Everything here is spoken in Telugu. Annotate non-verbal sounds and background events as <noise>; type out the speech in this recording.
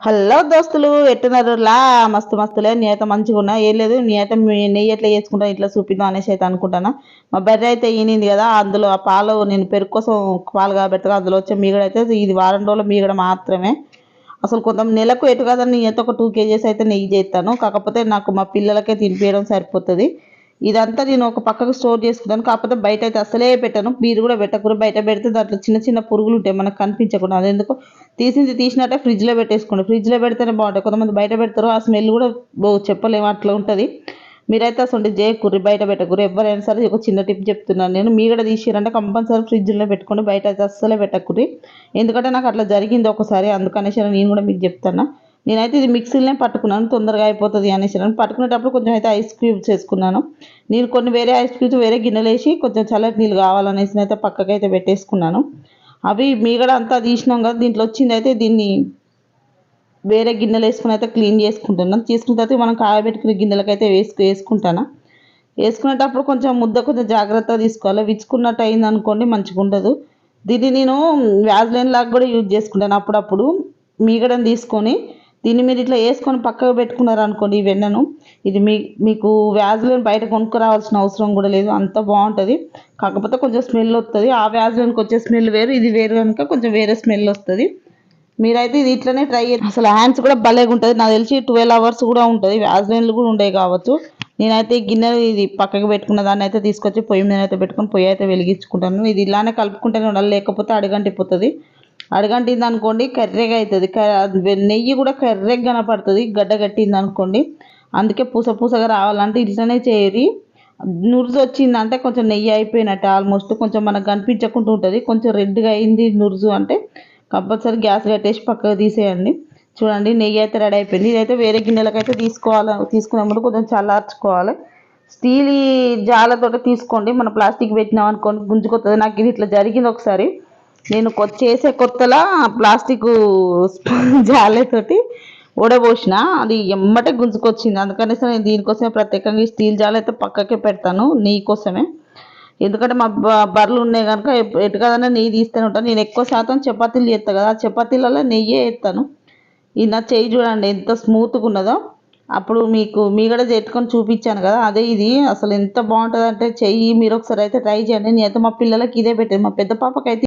హలో దోస్తులు ఎట్టున్నారులా మస్తు మస్తులే. నేత మంచిగా ఉన్నా. ఏం లేదు నేత నెయ్యి ఎట్లా చేసుకుంటాను ఇట్లా చూపిద్దాం అనేసి అయితే అనుకుంటాను. మా బర్రె అయితే ఈనింది కదా అందులో ఆ పాలు నేను పెరుగు కోసం పాలు కాబెట్టగా అందులో వచ్చే మీగడ అయితే ఇది వారం రోజుల మీగడ మాత్రమే. అసలు కొంత నెలకు ఎటు కదా నేనైతే ఒక టూ కేజీస్ అయితే నెయ్యి చేస్తాను. కాకపోతే నాకు మా పిల్లలకే తినిపించడం సరిపోతుంది. ఇదంతా నేను ఒక పక్కకు స్టోర్ చేసుకున్నాను కాకపోతే బయట అయితే అసలే పెట్టాను. మీరు కూడా పెట్టకూడదు. బయట పెడితే దాంట్లో చిన్న చిన్న పురుగులు ఉంటాయి. మనకు కనిపించకుండా. అది ఎందుకు? తీసింది తీసినట్టే ఫ్రిడ్జ్లో పెట్టేసుకోండి. ఫ్రిడ్జ్లో పెడితేనే బాగుంటాయి. కొంతమంది బయట పెడతారు ఆ స్మెల్ కూడా చెప్పలేము అట్లా ఉంటుంది. మీరైతే అసలు చేయకూర్రి బయట పెట్టకూరు ఎవరైనా సరే ఒక చిన్న టిప్ చెప్తున్నాను నేను. మీ కూడా తీసిరంటే కంపల్సరీ ఫ్రిడ్జ్లో పెట్టుకోండి. బయట అయితే అస్సలే పెట్టకూరి ఎందుకంటే నాకు అట్లా జరిగింది ఒకసారి. అందుకనేసి నేను కూడా మీకు చెప్తాను నేనైతే ఇది మిక్సీలోనే పట్టుకున్నాను తొందరగా అయిపోతుంది అనేసి అని పట్టుకునేటప్పుడు కొంచెం అయితే ఐస్ క్యూబ్స్ వేసుకున్నాను నేను కొన్ని వేరే ఐస్ క్యూబ్స్ వేరే గిన్నెలు వేసి కొంచెం చల్లటి నీళ్ళు కావాలనేసి అయితే పక్కకైతే పెట్టేసుకున్నాను. అవి మీగడ అంతా తీసినాం కదా దీంట్లో వచ్చింది అయితే దీన్ని వేరే గిన్నెలు వేసుకుని అయితే క్లీన్ చేసుకుంటున్నాను. తీసుకున్న తర్వాత మనం కాయబెట్టుకునే గిన్నెలకైతే వేసుకు వేసుకుంటాను? వేసుకునేటప్పుడు కొంచెం ముద్ద కొంచెం జాగ్రత్తగా తీసుకోవాలి. విచ్చుకున్నట్టు అయింది అనుకోండి మంచిగా ఉండదు. దీన్ని నేను వ్యాజ్లైన్ లాగా కూడా యూజ్ చేసుకుంటాను అప్పుడప్పుడు. మీగడని తీసుకొని దీన్ని మీరు ఇట్లా వేసుకొని పక్కకు పెట్టుకున్నారు అనుకోండి ఈ వెన్నను. ఇది మీ మీకు వ్యాజ్లైన్ బయట కొనుక్కురావాల్సిన అవసరం కూడా లేదు. అంత బాగుంటుంది. కాకపోతే కొంచెం స్మెల్ వస్తుంది. ఆ వ్యాజ్లైన్కి వచ్చే స్మెల్ వేరు ఇది వేరు కనుక కొంచెం వేరే స్మెల్ వస్తుంది. మీరైతే ఇది ఇట్లనే ట్రై చేయండి. అసలు హ్యాండ్స్ కూడా భలేగా ఉంటుంది. నాకు తెలిసి ట్వెల్వ్ అవర్స్ కూడా ఉంటుంది. వ్యాజ్లైన్లు కూడా ఉండేవి కావచ్చు. నేనైతే గిన్నె ఇది పక్కకు పెట్టుకున్న దాన్ని అయితే తీసుకొచ్చి పొయ్యి మీద అయితే పెట్టుకుని పొయ్యి అయితే వెలిగించుకుంటాను. ఇది ఇలానే కలుపుకుంటేనే ఉండాలి. లేకపోతే అడుగంటిపోతుంది. అడగంటింది అనుకోండి కర్రెగా అవుతుంది క- నెయ్యి కూడా కర్రెగా కనపడుతుంది గడ్డ కట్టింది అనుకోండి అందుకే పూస పూసగా రావాలంటే ఇట్లనే చేయరి నురుజు వచ్చిందంటే కొంచెం నెయ్యి అయిపోయినట్టు ఆల్మోస్ట్. కొంచెం మనకు కనిపించకుండా ఉంటుంది. కొంచెం రెడ్గా అయింది నురుజు అంటే కంపల్సరీ గ్యాస్ కట్టేసి పక్కకు తీసేయండి. చూడండి నెయ్యి అయితే రెడీ అయిపోయింది. ఇదైతే వేరే గిన్నెలకైతే తీసుకోవాలి తీసుకున్నప్పుడు కొంచెం చల్లార్చుకోవాలి. స్టీల్ జాలతో తీసుకోండి. మనం ప్లాస్టిక్ పెట్టినాం అనుకోండి గుంజుకొస్తుంది నాకు ఇది ఇట్లా జరిగింది ఒకసారి. నేను కొత్త చేసే కొత్తలా ప్లాస్టిక్ <laughs> జాలేతోటి ఊడబోసిన. అది ఎమ్మటే గుంజుకొచ్చింది. అందుకనేసి నేను దీనికోసమే ప్రత్యేకంగా ఈ స్టీల్ జాల అయితే పక్కకే పెడతాను నీ కోసమే. ఎందుకంటే మా బ- బర్రెలు ఉన్నాయి కనుక ఎటు కదన్నా నెయ్యి తీస్తూనే ఉంటాను నేను ఎక్కువ శాతం చపాతీలు చేస్తాను కదా. ఆ చపాతీలలో నెయ్యే వేస్తాను ఇది నా చెయ్యి చూడండి ఎంత స్మూత్గా ఉన్నదో. అప్పుడు మీకు మీ కూడా చెట్టుకొని చూపించాను కదా. అదే ఇది. అసలు ఎంత బాగుంటుంది అంటే చెయ్యి మీరు ఒకసారి అయితే ట్రై చేయండి. నేనైతే మా పిల్లలకి ఇదే పెట్టాను. మా పెద్ద పాపకైతే